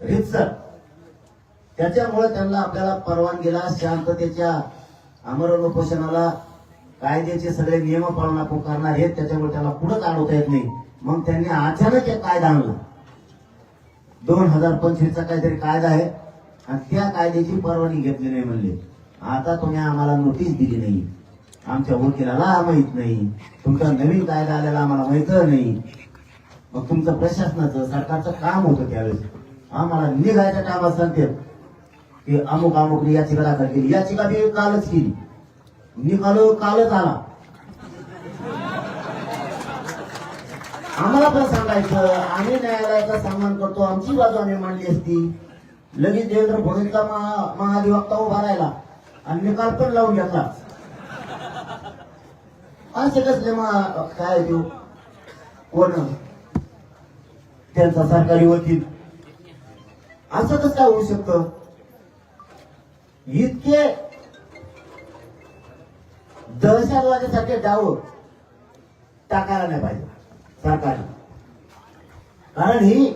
रितसर त्याच्यामुळे त्यांना आपल्याला परवानगीला शांततेच्या अमरण कायद्याचे सगळे नियम पाळणा आपण करणार आहेत त्याच्यामुळे त्याला पुढे अडवता येत नाही. मग त्यांनी अचानक एक कायदा आणला. दोन हजार पंचवीसचा काहीतरी कायदा आहे आणि त्या कायद्याची परवानगी घेतली नाही म्हणले. आता तुम्ही आम्हाला नोटीस दिली नाही. आमच्या वकिलाला माहीत नाही. तुमचा नवीन कायदा आलेला आम्हाला माहीत नाही. मग तुमचं प्रशासनाचं सरकारचं काम होतं त्यावेळेस. आम्हाला निघायच्या टायमात सांगते. की अमुक अमुक याचिका दाखल केली. याचिका मी कालच केली. निकाल कालच आला. आम्हाला पण सांगायचं आम्ही न्यायालयाचा सन्मान करतो. आमची बाजू आम्ही मांडली असती. लगेच देवेंद्र फडणवीसचा महाधिवक्ता उभा राहिला. आणि निकाल पण लावून घेतला. असे कसले काय देऊ कोण? त्यांचा सरकारी वकील. असं कसं काय होऊ शकतं? इतके दहशतवादासारखे डाव टाकायला नाही पाहिजे सरकारने. कारण ही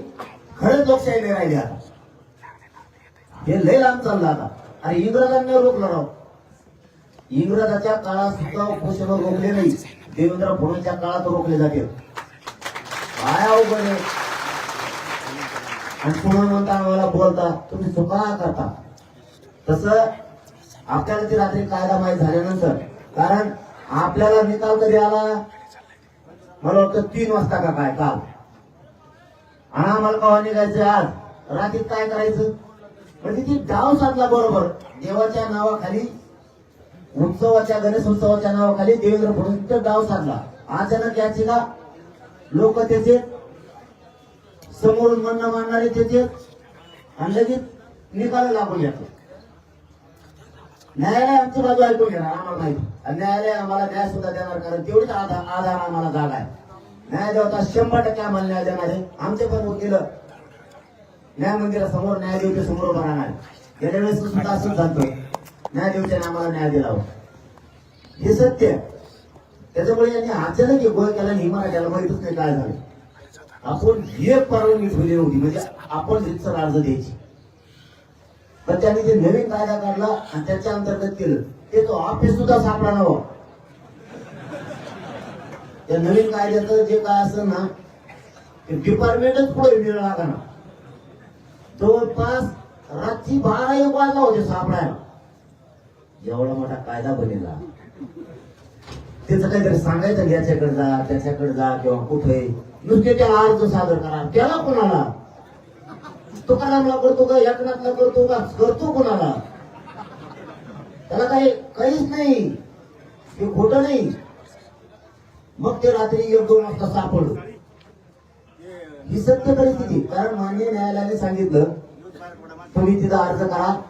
खरंच लोकशाही नाही राहिली आता. हे लय लांब चाललं आता. आणि इंग्रजांनी रोखलं राव. इंग्रजाच्या काळात सुद्धा उपोषण रोखले नाही. देवेंद्र फडणवीसच्या काळात रोखले जाते. काय अवघड आहे आणि पुन्हा म्हणता आम्हाला बोलता तुम्ही चुका करता. तसं आपल्याला ती रात्री कायदा माहीत झाल्यानंतर कारण आपल्याला निकाल कधी आला? मला वाटतं तीन वाजता का काय काल. आणि आम्हाला कवा निघायचं आज? रात्रीत काय करायचं? म्हणजे ती डाव साधला बरोबर. देवाच्या नावाखाली उत्सवाच्या गणेश उत्सवाच्या नावाखाली देवेंद्र फडणवीस डाव साधला अचानक याची का लोक त्याचे समोरून म्हणणं मांडणारे त्याचे आणि लगेच निकाला लागून येतो न्यायालय आमची बाजू ऐकून घेणार आम्हाला माहिती. आणि न्यायालय आम्हाला न्याय सुद्धा देणार कारण तेवढीच आधार आधार आम्हाला जागा आहे. न्याय देवता शंभर टक्के आम्हाला न्याय देणार आहे. आमचे पण वकील न्याय मंदिरासमोर न्यायदेवच्या समोर उभा राहणार गेल्या वेळेस सुद्धा असंच झालं. न्यायदेवच्याने आम्हाला न्याय दिला हे सत्य त्याच्यामुळे यांनी अचानक की गोळ केला आणि मराठ्याला माहितच नाही काय झालं. आपण हे परवानगी ठेवली होती म्हणजे आपण रितसर अर्ज द्यायची. पण त्यांनी जे नवीन कायदा काढला आणि त्याच्या अंतर्गत केलं ते तो ऑफिस सुद्धा सापडा नव्हा त्या नवीन कायद्याचं जे काय असं ना ते डिपार्टमेंटच पुढे वेळ लागा ना जवळपास रात्री बारा एक वाजला होते सापडायला. एवढा मोठा कायदा बनेला. त्याचं काहीतरी सांगायचं याच्याकडे जा त्याच्याकडे जा किंवा कुठे. नुसते त्याला अर्ज सादर करा. त्याला कोणाला? तुकारामला करतो का एकनाथला करतो का करतो कोणाला? त्याला काही काहीच नाही. हे खोट नाही. मग ते रात्री एक दोन वाजता सापडलं. ही सत्य परिस्थिती. कारण मान्य न्यायालयाने सांगितलं तुम्ही तिथं अर्ज करा.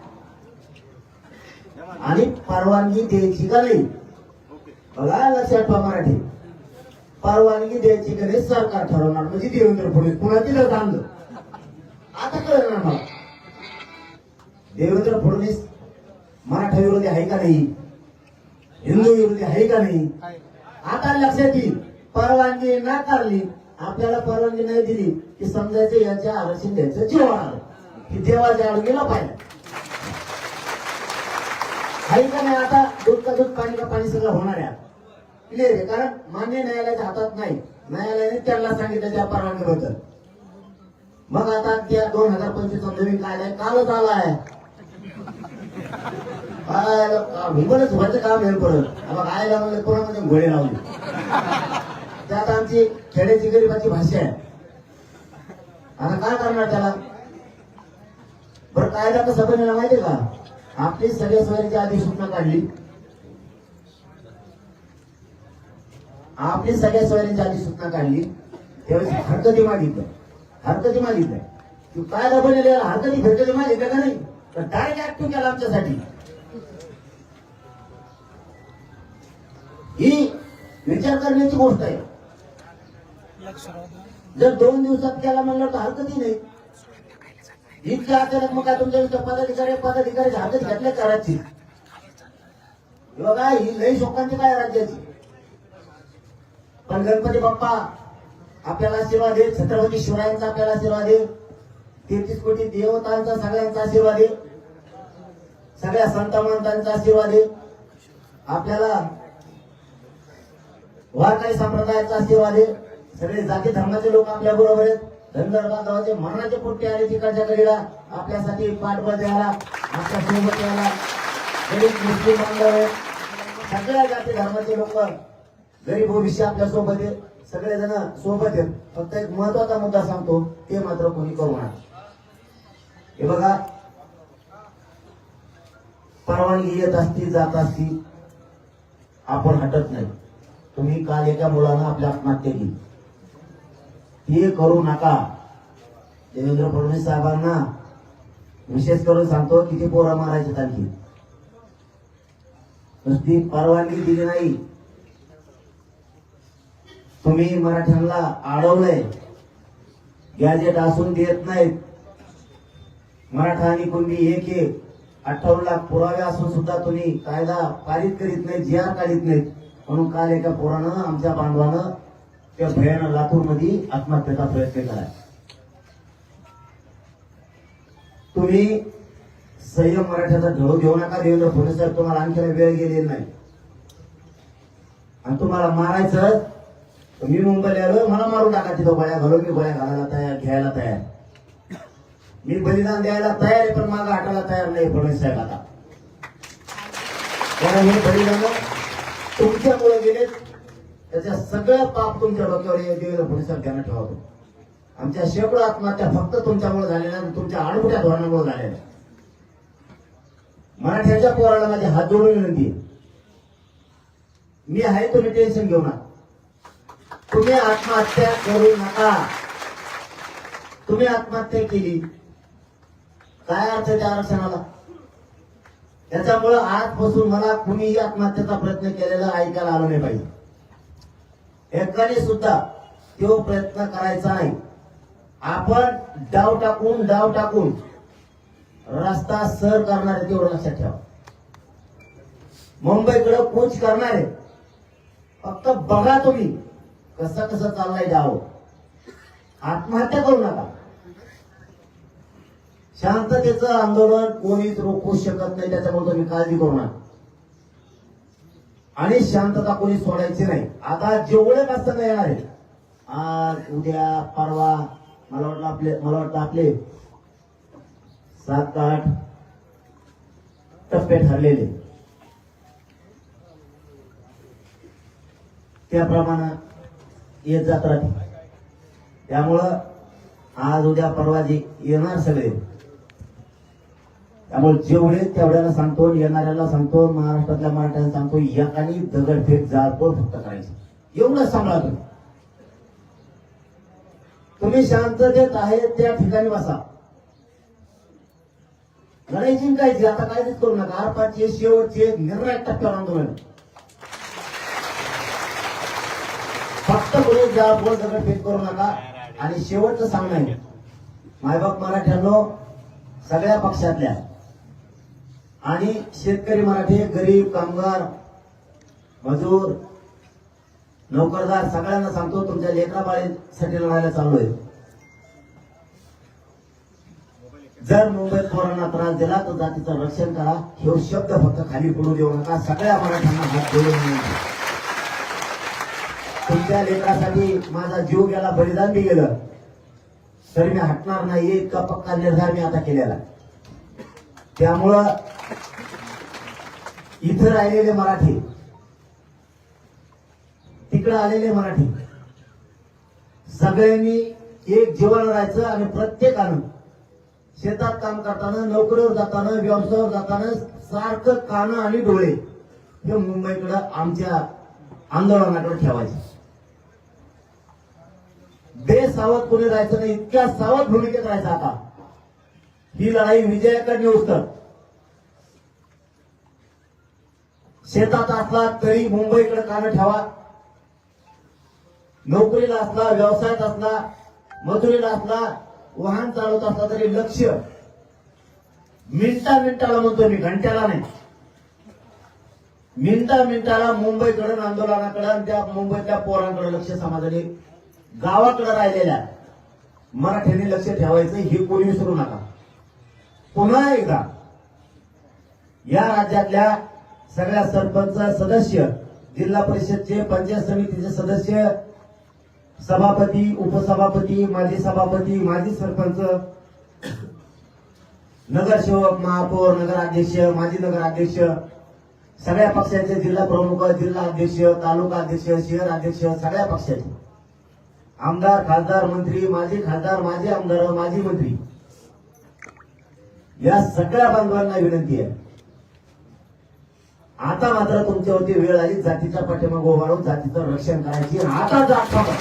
आणि परवानगी द्यायची का नाही? बघा लक्षात पा मराठी. परवानगी द्यायची का नाही सरकार ठरवणार. म्हणजे देवेंद्र फडणवीस. पुन्हा तिला थांबलं. आता कळणार मला. देवेंद्र फडणवीस मराठा विरोधी आहे का नाही? हिंदू विरोधी आहे का नाही? आता लक्षात येईल. परवानगी नाकारली आपल्याला परवानगी नाही दिली की समजायचं याच्या आरक्षण द्यायचं जेवण आलं. की देवाच्या आरोग्याला पाहिजे. आहे का नाही आता? दूध का दूध पाणी का पाणी सगळं होणार आहे क्लिअर आहे कारण मान्य न्यायालयाच्या हातात नाही. न्यायालयाने त्यांना सांगितलं त्या परवानगीबद्दल मग आता त्या दोन हजार पंचवीस नवीन कायदा कालच कालच आहे. हिंगणच व्हायचं काम हे परत मग आयला म्हणजे कोणामध्ये घोडे लावले. त्यात आमची खेड्याची गरीबाची भाषा आहे. आता काय करणार त्याला? बरं कायदा कसं बनला माहितीये का? आपली सगळ्या सोयीची सूचना काढली. आपली सगळ्या सोयऱ्यांच्या आधी सूचना काढली. त्यावेळेस हरकती मागितलं. हरकती मागितलं. तू काय बनेल हरकती भेटली मागितलं का नाही? तर डायरेक्ट ऍक्टिव्ह केला आमच्यासाठी. ही विचार करण्याची गोष्ट आहे. जर दोन दिवसात केला म्हणलं तर हरकतही नाही. इतक्या अचानक मग काय तुमच्या पदाधिकारी पदाधिकारी हरकत घेतल्या करायची? बघा ही लई शोकांची काय राज्याची पण गणपती बाप्पा आपल्याला आशीर्वाद दे. छत्रपती शिवरायांचा आपल्याला आशीर्वाद दे. तेहतीस कोटी देवतांचा सगळ्यांचा आशीर्वाद आहे सगळ्या संत महंतांचा आशीर्वाद आहे आपल्याला वारकरी संप्रदायाचा आशीर्वाद आहे सगळे जाती धर्माचे लोक आपल्या बरोबर आहेत. धनगर बांधवाचे मरणाचे पोट्टे आले तिकडच्या कडीला आपल्यासाठी पाठबळ द्यायला आपल्यासोबत यायला. गरीब मुस्लिम बांधव आहेत. सगळ्या जाती धर्माचे लोक गरीब भविष्य आपल्यासोबत आहेत. सगळेजण सोबत आहेत. फक्त एक महत्त्वाचा मुद्दा सांगतो ते मात्र कोणी करू नका हे बघा परवानगी येत असती जात असती आपण हटत नाही. तुम्ही काल एका मुलानं आपल्या आत्महत्या केली. हे करू नका. देवेंद्र फडणवीस साहेबांना विशेष करून सांगतो किती पोरं मारायचे आणखी? नुसती परवानगी दिली नाही. तुम्ही मराठ्यांना अडवलंय गॅजेट असून देत नाहीत. मराठा आणि कुणबी एक एक. अठ्ठावन्न लाख पुरावे असून सुद्धा तुम्ही कायदा पारित करीत नाहीत जी आर काढीत नाहीत. म्हणून काल एका पोरानं आमच्या बांधवानं त्या भयानं लातूरमध्ये आत्महत्येचा प्रयत्न केला. तुम्ही संयम मराठ्याचा ढळू घेऊ नका देवेंद्र फडणवीस साहेब तुम्हाला आणखी वेळ गेलेला नाही. आणि तुम्हाला मारायचं मी मुंबईला आलो मला मारून टाका तिथं गोळ्या घालून मी गोळ्या घालायला तयार घ्यायला तयार. मी बलिदान द्यायला तयार आहे पण मागं हटायला तयार नाही फडणवीस साहेब आता. कारण हे बलिदान तुमच्यामुळे गेले त्याच्या सगळं पाप तुमच्या डोक्यावर हे फडणवीस साहेब त्यांना ठेवतो आमच्या शेकडो आत्महत्या फक्त तुमच्यामुळे झालेल्या आणि तुमच्या आडमुठ्या धोरणामुळे झालेल्या. मराठ्याच्या पोराला माझी हात जोडून विनंती मी आहे तुम्ही टेन्शन घेऊ नका. तुम्ही आत्महत्या करू नका. तुम्ही आत्महत्या केली. काय अर्थ आहे त्या आरक्षणाला? त्याच्यामुळं आजपासून मला कुणीही आत्महत्येचा प्रयत्न केलेला ऐकायला आलं नाही पाहिजे. एकाने सुद्धा तो प्रयत्न करायचा नाही. आपण डाव टाकून डाव टाकून रस्ता सर करणार तेवढं लक्षात ठेवा. मुंबईकडे कूच करणार आहे. फक्त बघा तुम्ही. कसं कसं चाललंय डाव आत्महत्या करू नका. शांततेचं आंदोलन कोणीच रोखू शकत नाही त्याच्यामुळे तुम्ही काळजी करू नका. आणि शांतता कोणी सोडायची नाही. आता जेवढे प्रसंग येणार आहे आज उद्या परवा मला वाटलं आपले मला वाटतं आपले सात आठ टप्पे ठरलेले. त्याप्रमाणे येत जात राहते. त्यामुळं आज उद्या परवा जे येणार सगळे त्यामुळे जेवढे तेवढ्याला सांगतो येणाऱ्याला सांगतो महाराष्ट्रातल्या मराठ्याला सांगतो एकानी दगडफेक जाळपोळ फक्त करायची. एवढंच सांभाळा तुम्ही. तुम्ही शांततेत आहे त्या ठिकाणी बसा. लढायची काय आता कायच करू नका. आरपाचे शेवटचे निर्णायक टप्प्यावर आंदोलन आहे. फक्त कोणी जाळपोळ दगडफेक करू नका. आणि शेवटचं सांगणं आहे. मायबाप मराठ्यांनो सगळ्या पक्षातल्या. आणि शेतकरी मराठी गरीब कामगार मजूर नोकरदार सगळ्यांना सांगतो तुमच्या लेकरा बाळीसाठी लढायला चालू आहे जर मुंबईत पोरांना त्रास दिला तर जातीचं रक्षण करा. हे शब्द फक्त खाली पडू देऊ नका. सगळ्या मराठ्यांना हात जोडून तुमच्या लेकरासाठी माझा जीव गेला बलिदान बी गेलं. तरी मी हटणार नाही इतका पक्का निर्धार मी आता केलेला. त्यामुळं इथं राहिलेले मराठी तिकडं आलेले मराठी सगळ्यांनी एक जीवन राहायचं आणि प्रत्येकानं शेतात काम करताना नोकरीवर जाताना व्यवसायावर जाताना सारखं कानं आणि डोळे हे मुंबईकडं आमच्या आंदोलनाकडे ठेवायचे. बेसावध कोणी राहायचं नाही इतक्या सावध भूमिकेत राहायचं आता. ही लढाई विजयाकडे नेऊस तर शेतात असला तरी मुंबईकडे कानं ठेवा. नोकरीला असला व्यवसायात असला मजुरीला असला वाहन चालवत असला तरी लक्ष. मिनिटा मिनिटाला म्हणतो मी घंट्याला नाही. मिनिटा मिनिटाला मुंबईकडून आंदोलनाकडे आणि त्या मुंबईतल्या पोरांकडे लक्ष समाजाने गावाकडे राहिलेल्या मराठ्यांनी लक्ष ठेवायचं हे कोणी विसरू नका. पुन्हा एकदा या राज्यातल्या सगळ्या सरपंच सदस्य जिल्हा परिषदचे पंचायत समितीचे सदस्य सभापती उपसभापती माजी सभापती माजी सरपंच नगरसेवक महापौर नगराध्यक्ष माजी नगराध्यक्ष सगळ्या पक्षाचे जिल्हा प्रमुख जिल्हा अध्यक्ष तालुका अध्यक्ष शहर अध्यक्ष सगळ्या पक्षाचे. आमदार खासदार मंत्री माजी खासदार माजी आमदार माजी मंत्री. या सगळ्या बांधवांना विनंती आहे. आता मात्र तुमच्यावरती वेळ आली जातीच्या पाठीमागं उभा राहून जातीचं रक्षण करायची. आता जात सांभाळ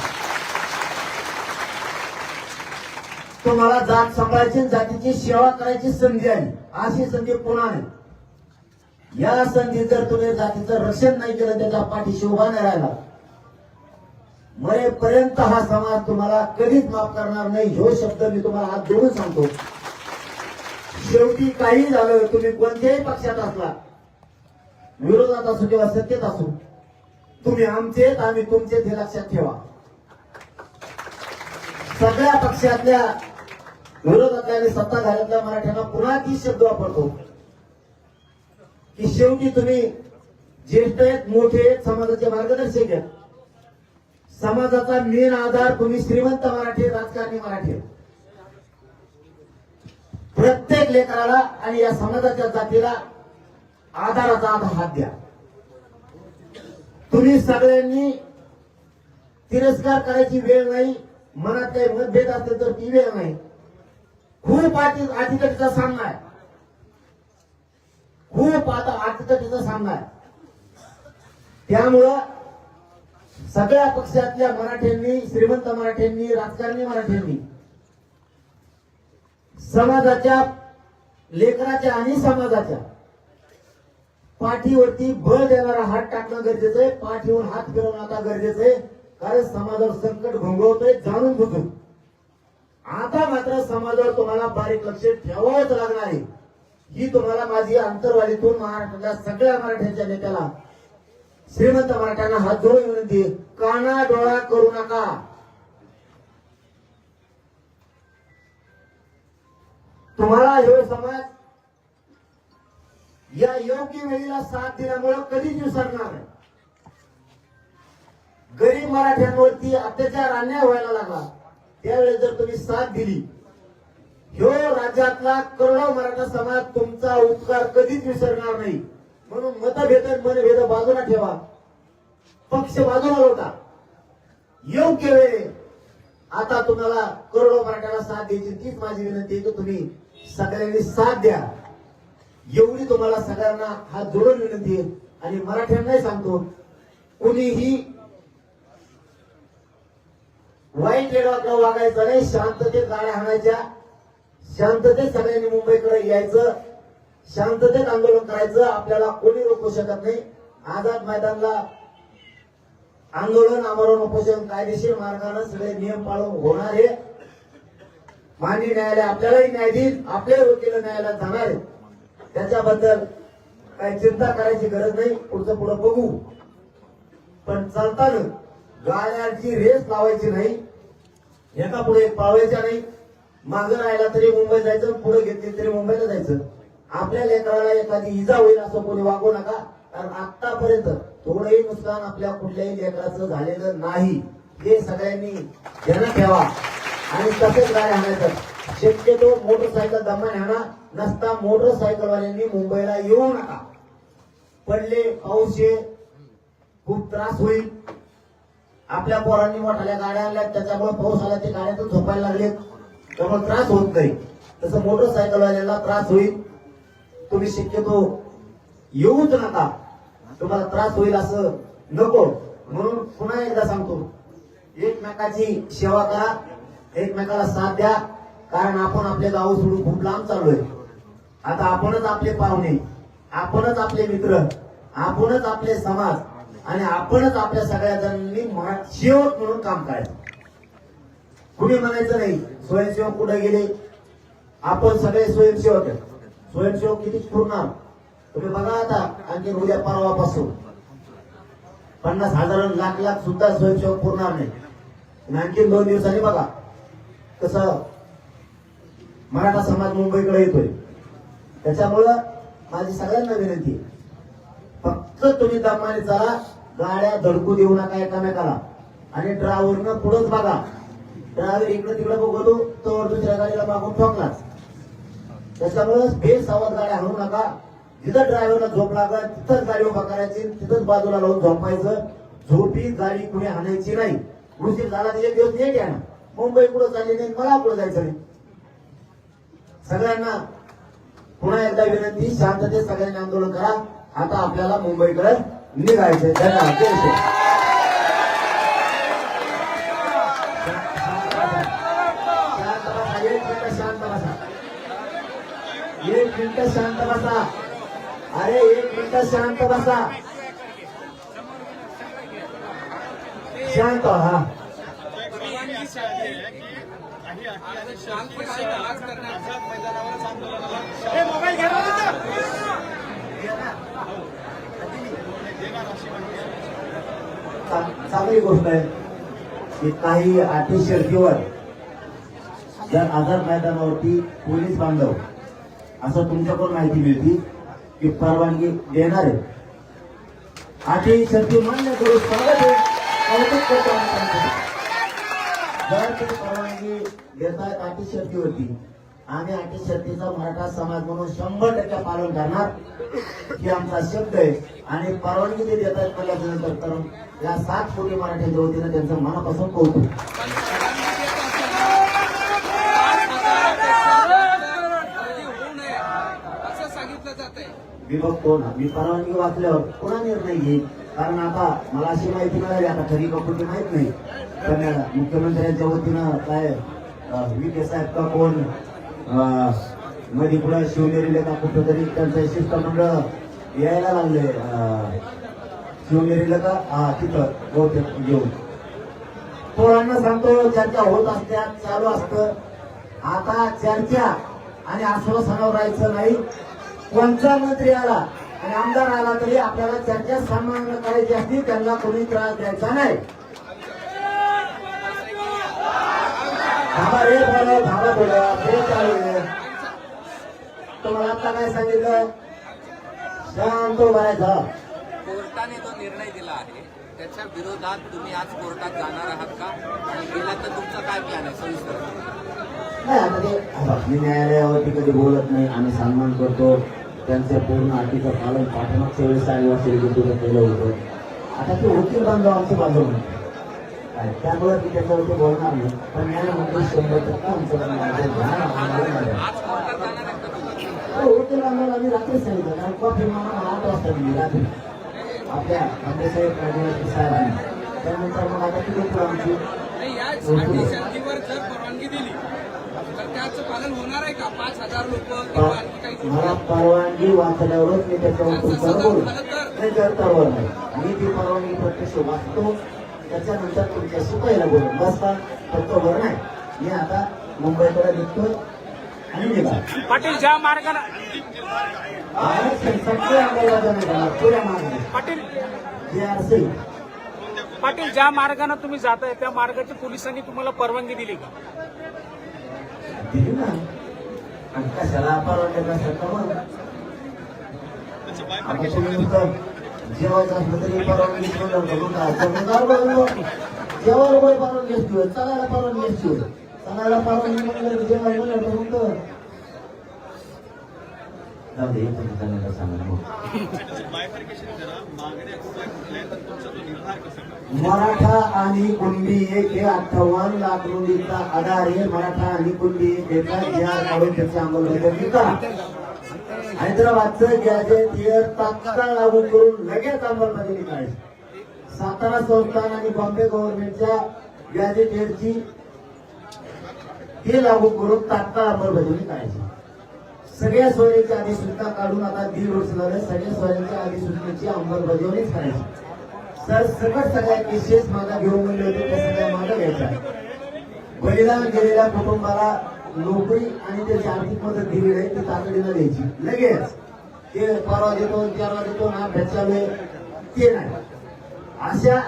तुम्हाला जात सांभाळायची जातीची सेवा करायची संधी आली अशी संधी पुन्हा नाही. या संधी जर तुम्ही जातीचं रक्षण नाही केलं त्याच्या पाठीशी उभा नाही राहिला मरेपर्यंत हा समाज तुम्हाला कधीच माफ करणार नाही. ह्यो शब्द मी तुम्हाला हात देऊन सांगतो. शेवटी काही झालं तुम्ही कोणत्याही पक्षात असला विरोधात असो किंवा सत्तेत असो तुम्ही आमचे आम्ही तुमचे हे लक्षात ठेवा. सगळ्या पक्षातल्या विरोधातल्या आणि सत्ताधाऱ्यातल्या मराठ्यांना पुन्हा तीच शब्द वापरतो की शेवटी तुम्ही ज्येष्ठ आहेत मोठे आहेत समाजाचे मार्गदर्शक आहेत. समाजाचा मेन आधार तुम्ही श्रीमंत मराठी राजकारणी मराठी. प्रत्येक लेकराला आणि या समाजाच्या जातीला आधाराचा आधार हात द्या. तुम्ही सगळ्यांनी तिरस्कार करायची वेळ नाही मनात काही मतभेद असले तर ती वेळ नाही. खूप आधी अतिकटीचा सामना आहे. खूप आता अतिकटीचा सामना आहे. त्यामुळं सगळ्या पक्षातल्या मराठ्यांनी श्रीमंत मराठ्यांनी राजकारणी मराठ्यांनी समाजाच्या लेकराच्या आणि समाजाच्या पाठीवरती बळ देणारा हात टाकणं गरजेचं आहे. पाठीवर हात फिरवणं आता गरजेचं आहे. कारण समाजावर संकट घोंगवतोय जाणून बुजून. आता मात्र समाजावर तुम्हाला बारीक लक्ष ठेवावंच लागणार आहे. ही तुम्हाला माझी अंतरवालीतून महाराष्ट्रातल्या सगळ्या मराठ्यांच्या नेत्याला श्रीमंत मराठ्यांना हात जोडून विनंती काना डोळा करू नका. तुम्हाला हे समाज या योग्य वेळेला साथ दिल्यामुळे कधीच विसरणार गरीब मराठ्यांवरती अत्याचार अन्याय व्हायला लागला त्यावेळेस जर तुम्ही साथ दिली ह्यो राज्यातला करोडो मराठा समाज तुमचा उपकार कधीच विसरणार नाही. म्हणून मतभेद मनभेद बाजूला ठेवा. पक्ष बाजूला होता. योग्य वेळ आता तुम्हाला करोडो मराठ्याला साथ द्यायची तीच माझी विनंती आहे की तुम्ही सगळ्यांनी साथ द्या. एवढी तुम्हाला सगळ्यांना हात जोडून विनंती आहे. आणि मराठ्यांनाही सांगतो कुणीही वाईट वेळाकडे वागायचं नाही. शांततेत गाड्या हाणायच्या शांततेत सगळ्यांनी मुंबईकडे यायचं. शांततेत आंदोलन करायचं आपल्याला कोणी रोखू शकत नाही. आझाद मैदानला आंदोलन आमरण उपोषण कायदेशीर मार्गाने सगळे नियम पाळून होणार आहे. माननीय न्यायालय आपल्यालाही न्याय देईल आपले वकील न्यायालयात जाणार आहे. त्याच्याबद्दल काही चिंता करायची गरज नाही पुढचं पुढं बघू. पण चालताना गाड्यांची रेस लावायची नाही एका पुढे एक पाळवायच्या नाही. मागं राहिला तरी मुंबई जायचं पुढे घेतली तरी मुंबईला जायचं. आपल्या लेकराला एखादी इजा होईल असं कोणी वागू नका. कारण आतापर्यंत थोडंही नुकसान आपल्या कुठल्याही लेकराचं झालेलं नाही. हे सगळ्यांनी ध्यानात ठेवा. आणि तसेच काय आणायचं. शक्यतो मोटरसायकल दमान आणा नसता मोटरसायकलवाल्यांनी मुंबईला येऊ नका. पडले पाऊस ये खूप त्रास होईल. आपल्या पोरांनी मोठाल्या गाड्या आणल्या त्याच्यामुळे पाऊस आला ते गाड्यातून झोपायला लागले त्यामुळे त्रास होत नाही. तसं मोटरसायकलवाल्याला त्रास होईल. तुम्ही शक्यतो येऊच नका. तुम्हाला त्रास होईल असं नको. म्हणून पुन्हा एकदा सांगतो एकमेकाची सेवा करा एकमेकाला साथ द्या कारण आपण आपले गाव सोडून खूप लांब चाललोय. आता आपणच आपले पाहुणे आपणच आपले मित्र आपणच आपले समाज आणि आपणच आपल्या सगळ्या जणांनी शेवट म्हणून काम करायचं. कुणी म्हणायचं नाही स्वयंसेवक कुठे गेले? आपण सगळे स्वयंसेवक आहेत. स्वयंसेवक किती पुरणार तुम्ही बघा आता आणखी उद्या परवापासून. पन्नास हजार लाख लाख सुद्धा स्वयंसेवक पुरणार नाही. आणखी दोन दिवसांनी बघा कसं मराठा समाज मुंबईकडे येतोय. त्याच्यामुळं माझी सगळ्यांना विनंती फक्त तुम्ही दमाने चला गाड्या धडकू देऊ नका एकामेकाला. आणि ड्रायव्हरनं पुढंच बघा. ड्रायव्हर इकडं तिकडं बघतो तर दुसऱ्या गाडीला मागून ठोकलाच. त्याच्यामुळं बेसावध गाड्या आणू नका. जिथं ड्रायव्हरला झोप लागत तिथंच गाडी उभा करायची तिथंच बाजूला लावून झोपायचं. झोपी गाडी कुणी आणायची नाही. उशीर झाला तर एक दिवस नेट या ना. मुंबई कुठं चालली नाही मला कुठं जायचं नाही. सगळ्यांना पुन्हा एकदा विनंती शांततेत सगळ्यांनी आंदोलन करा. आता आपल्याला मुंबईकडे निघायचं धन्यवाद. मिनिट शांत बसा. अरे एक मिनिट शांत बसा. शांत हा. चांगली गोष्ट आहे की काही अटी शर्तीवर जर आझाद मैदानावरती पोलीस बांधव असं तुमच्याकडून माहिती मिळती की परवानगी देणार. आहे आजही शर्ती मान्य करू स्वागत आहे कौतुक करतो जर तुम्ही परवानगी देताय अटी होती आम्ही अटी शर्तीचा मराठा समाज म्हणून शंभर टक्के पालन करणार ही आमचा शब्द आहे. आणि परवानगी ते देत आहेत नंतर तर या सात कोटी मराठ्यांच्या वतीनं त्यांचं मनापासून कौतुक होऊ नये असं सांगितलं जात आहे मी बघतो ना. मी परवानगी वाचल्यावर पुन्हा निर्णय घेईन. कारण आता मला अशी माहिती मिळाली आता खरी कपुटी माहीत नाही. पण मुख्यमंत्र्यांच्या वतीनं काय अं, विखे साहेब का कोणमध्ये पुढे शिवनेरीला का कुठं तरी त्यांचं शिष्टमंडळ यायला लागले शिवनेरीला का? हा तिथं बहुतेक घेऊन पोरांना सांगतो चर्चा होत असत्या चालू असतं. आता चर्चा आणि आश्वासनावर राहायचं नाही. कोणता मंत्री आला आणि आमदार आला तरी आपल्याला चर्चा सामान्य करायची असती त्यांना कोणी त्रास द्यायचा नाही. थांबा रे बोला थांबा बोला ते चालू आहे. तुम्हाला आता काय सांगितलं? शांत उभारायचं कोर्टाने जो निर्णय दिला आहे त्याच्या विरोधात तुम्ही आज कोर्टात जाणार आहात का? आणि गेला तर तुमचा काय प्लॅन आहे? सविस्तर. नाही आता ते न्यायालयावरती कधी बोलत नाही आम्ही सन्मान करतो. त्यांच्या पूर्ण अटीचं पालन पाठीमागच्या वेळेस आदिवासी तुझं केलं होतं. आता ते वकील बांधव आमची बाजू म्हणते त्यामुळे मी त्याच्यावरती बोलणार नाही. पण न्यायमंत्री शंभर टक्के आमचं माझं ध्यान बांधवाला आम्ही रात्री सांगितलं. कारण कॉफी मला आठ वाजता दिली रात्री. आपल्या आंबेसाहेब आदिवासी साहेबांनी. त्यानंतर मग आता किती पुढं आमची नाही या अटी शर्तीवर जर परवानगी दिली तर त्याचं पालन होणार आहे का? पाच हजार लोक मला परवानगी वाचल्यावरच मी त्याच्यावर तुमच्यावर बोलू नाही करतावर नाही. मी ती परवानगी प्रत्यक्ष वाचतो. त्याच्यानंतर तुमच्याशी पहिला बोलू बसता फक्त वर नाही. मी आता मुंबईकडे निघतोय आणि निघा पाटील ज्या मार्गाने आरक्षण सगळे अंमलबजावणी पुऱ्या मार्गाने पाटील जे आर सी पाटील ज्या मार्गाने तुम्ही जाताय त्या मार्गाची पोलिसांनी तुम्हाला परवानगी दिली का? दिली ना आणि कशाला परवानगी नसेल मग जेवायचं असलं तरी परवानगी. जेवायला परवानगी असते चालायला परवानगी असते चालायला परवानगी म्हणलं जेवायला म्हणलं तर- जाऊ दे एक त्यांना सांगा मग. मराठा आणि कुणबी एक हे अठ्ठावन्न लाख रुपयांचा आधार आहे मराठा आणि कुणबी एक याचा जी आर अंमलबजावणी करा. हैदराबादचं गॅजेट इयर तात्काळ लागू करून लगेच अंमलबजावणी करायची. सातारा संस्थान आणि बॉम्बे गव्हर्नमेंटच्या गॅजेट इयरची हे लागू करून तात्काळ अंमलबजावणी करायची. सगळ्या सोयीच्या अधिसूचना काढून आता दीड वर्ष झालं सगळ्या सोयीच्या अधिसूचनेची अंमलबजावणीच करायची. सर सकट सगळ्या केसेस माझा घेऊन गेले होते त्या सगळ्या माझा घ्यायच्या बलिदान गेलेल्या कुटुंबाला नोकरी आणि त्याची आर्थिक मदत दिली आहे ती तातडीनं द्यायची. लगेच. ते परवा देतो तेरवा देतो ना भेटल्यामुळे ते नाही. अशा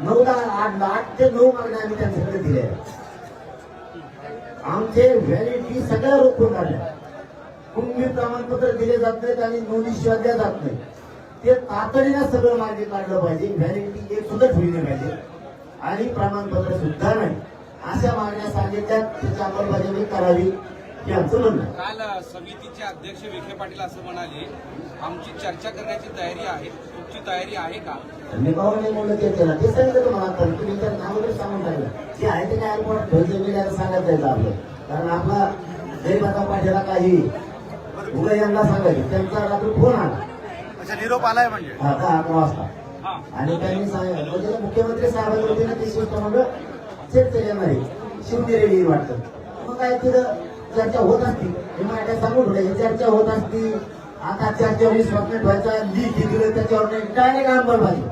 नऊ दहा आठ आठ ते नऊ मागण्या आम्ही त्यांच्याकडे दिल्या आमचे व्हॅलिडिटी सगळ्या रोखून काढल्या कुणबी प्रमाणपत्र दिले जात नाहीत आणि नोंदी शोधल्या जात नाही ते तातडीनं सगळं मार्गे काढलं पाहिजे. व्हॅलिडिटी एक सुद्धा ठेवली पाहिजे. आणि प्रमाणपत्र सुद्धा नाही. अशा मागण्या सांगितल्या त्याची अंमलबजावणी करावी हे आमचं म्हणणं आहे. काल समितीचे अध्यक्ष विखे पाटील असं म्हणाले आमची चर्चा करण्याची तयारी आहे. तुमची तयारी आहे का? ते त्याला ते सांगितलं तुम्हाला तुम्ही तर नाव वगैरे सांगून टाकलं. ते आहे ते काय आपण सांगत जायचं आपलं. कारण आपला गरीबाचा पाठीला काही उगा यांना सांगायचं. त्यांचा रात्री फोन आला. अच्छा निरोप आलाय म्हणजे. आता अकरा वाजता. आणि त्यांनी सांगितलं म्हणजे मुख्यमंत्री साहेबांच्या वतीनं ते शिष्टमंडळ चर्चा येणार आहे शिवनी रेडी वाटतं. मग काय तिथं चर्चा होत असती. मी माझ्या सांगून ठेवलं ही चर्चा होत असती. आता चर्चा वीस स्वप्न ठेवायचा लिखी दिलं त्याच्यावर नाही डायरेक्ट अंमलबाजी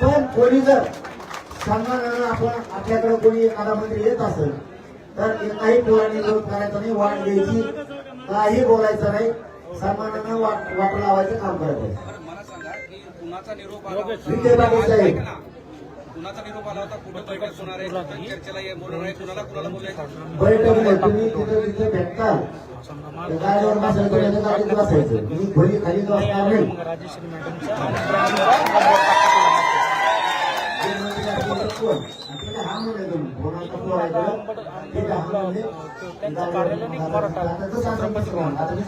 पण कोणी जर सन्मानानं आपण आपल्याकडे कोणी एखादा मंत्री येत असेल तर एकाही पोरांनी विरोध करायचा नाही. वाट द्यायची काही बोलायचं नाही. सन्मानानं वाट वाट लावायचं काम करायचं बरं मला सांगा की कुणाचा निरोप आला विखे पाटील होता साहेब. ऐका ना. कुणाचा निरोप आला होता? कुठं बैठक होणार आहे? कुठं चर्चेला ये- बोलणार आहे? कुणाला कुणाला बोलायचं बैठक नाही तुम्ही तिथं तिथं भेटता गाडीवर बसायचं नाही तर गाडीत बसायचं खाली बसणार राजेश्री असतील ते आपल्याला हा म्हणले तुम्ही कोणाचा फोन आहे ते हा म्हणले. आता मी